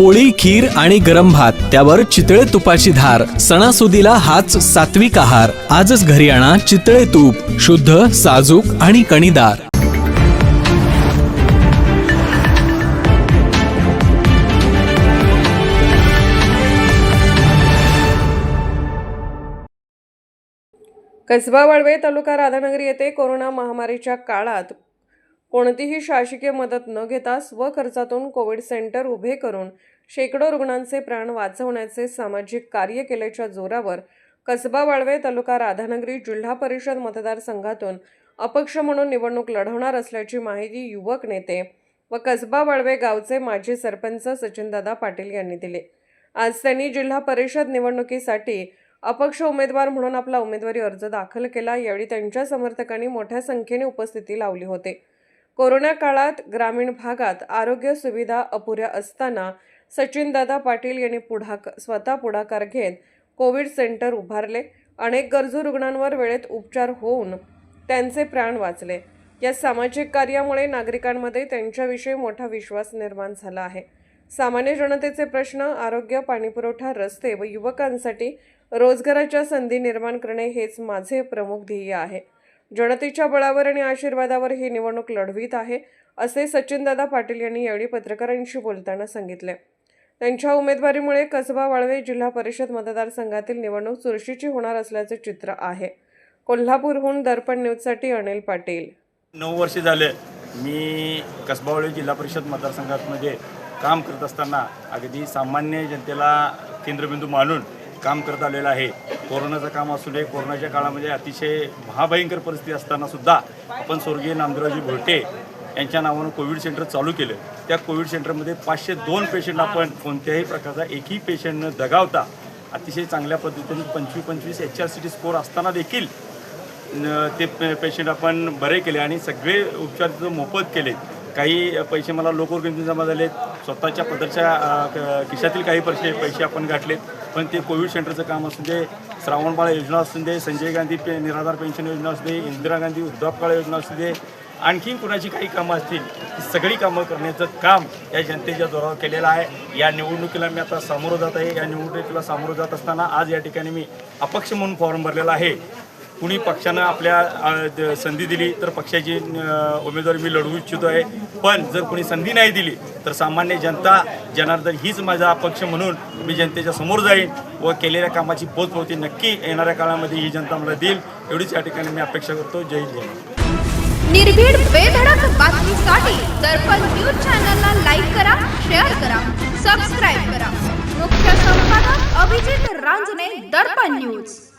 पोळी खीर आणि गरम भात त्यावर चितळे तुपाची धार सणासुदीला हाच सात्विक आहार. आजच घरी आणा चितळे तूप शुद्ध साजूक आणि कणीदार. कसबा वाळवे तालुका राधानगरी येथे कोरोना महामारीच्या काळात कोणतीही शासकीय मदत न घेता स्वखर्चातून कोविड सेंटर उभे करून शेकडो रुग्णांचे प्राण वाचवण्याचे सामाजिक कार्य केल्याच्या जोरावर कसबा वाळवे तालुका राधानगरी जिल्हा परिषद मतदारसंघातून अपक्ष म्हणून निवडणूक लढवणार असल्याची माहिती युवक नेते व कसबा वाळवे गावचे माजी सरपंच सचिनदादा पाटील यांनी दिले. आज त्यांनी जिल्हा परिषद निवडणुकीसाठी अपक्ष उमेदवार म्हणून आपला उमेदवारी अर्ज दाखल केला. यावेळी त्यांच्या समर्थकांनी मोठ्या संख्येने उपस्थिती लावली होते. कोरोना काळात ग्रामीण भागात आरोग्य सुविधा अपुऱ्या असताना सचिनदादा पाटील यांनी पुढाक स्वतः पुढाकार घेत कोविड सेंटर उभारले. अनेक गरजू रुग्णांवर वेळेत उपचार होऊन त्यांचे प्राण वाचले. या सामाजिक कार्यामुळे नागरिकांमध्ये त्यांच्याविषयी मोठा विश्वास निर्माण झाला आहे. सामान्य जनतेचे प्रश्न आरोग्य पाणीपुरवठा रस्ते व युवकांसाठी रोजगाराच्या संधी निर्माण करणे हेच माझे प्रमुख ध्येय आहे. जनतेच्या बळावर आणि आशीर्वादावर ही निवडणूक लढवीत आहे असे सचिनदादा पाटील यांनी यावेळी पत्रकारांशी बोलताना सांगितले. त्यांच्या उमेदवारीमुळे कसबा वाळवे जिल्हा परिषद मतदारसंघातील निवडणूक चुरशीची होणार असल्याचे चित्र आहे. कोल्हापूरहून दर्पण न्यूजसाठी अनिल पाटील. नऊ वर्षे झाले मी कसबावळी जिल्हा परिषद मतदारसंघामध्ये काम करत असताना अगदी सामान्य जनतेला केंद्रबिंदू मानून काम करत आलेलं आहे. कोरोनाचं काम असू नये कोरोनाच्या काळामध्ये अतिशय महाभयंकर परिस्थिती असताना सुद्धा आपण स्वर्गीय नामदेवराजी भोटे यांच्या नावानं कोविड सेंटर चालू केलं. त्या कोविड सेंटरमध्ये पाचशे दोन पेशंट आपण कोणत्याही प्रकारचा एकही पेशंट न दगावता अतिशय चांगल्या पद्धतीने पंचवीस पंचवीस H R C T score असताना देखील ते पे पेशंट आपण बरे केले आणि सगळे उपचार तिथं मोफत केले. काही पैसे मला लोकवर्गणीतून जमा झाले स्वतःच्या पदरच्या क- खिशातील काही पैसे पैसे आपण गाठलेत. पण ते कोविड सेंटरचं काम असू दे श्रावणबाळ योजना असू दे संजय गांधी पे निराधार पेन्शन योजना असू दे इंदिरा गांधी वृद्धापकाळ योजना असू दे आणखीन कुणाची काही कामं असतील ती सगळी कामं करण्याचं काम या जनतेच्या जोरावर केलेलं आहे. या निवडणुकीला मी आता सामोरं जात आहे. या निवडणुकीला सामोरं जात असताना आज या ठिकाणी मी अपक्ष म्हणून फॉर्म भरलेला आहे. कुणी पक्षानं आपल्या द- संधी दिली तर पक्षाची उमेदवारी मी लढवू इच्छितो आहे. पण जर कोणी संधी नाही दिली तर सामान्य जनता जनार्दन हीच माझा अपक्ष म्हणून मी जनतेच्या समोर जाईन व केलेल्या कामाची पोचपोती नक्की येणाऱ्या काळामध्ये ही जनता मला देईल. एवढीच या ठिकाणी मी अपेक्षा करतो. जय हिंद. जय निर्भीड बेधडक बातमीसाठी दर्पण न्यूज चॅनलला लाईक करा शेअर करा सबस्क्राईब करा. मुख्य संपादक अभिजित रांजणे दर्पण न्यूज.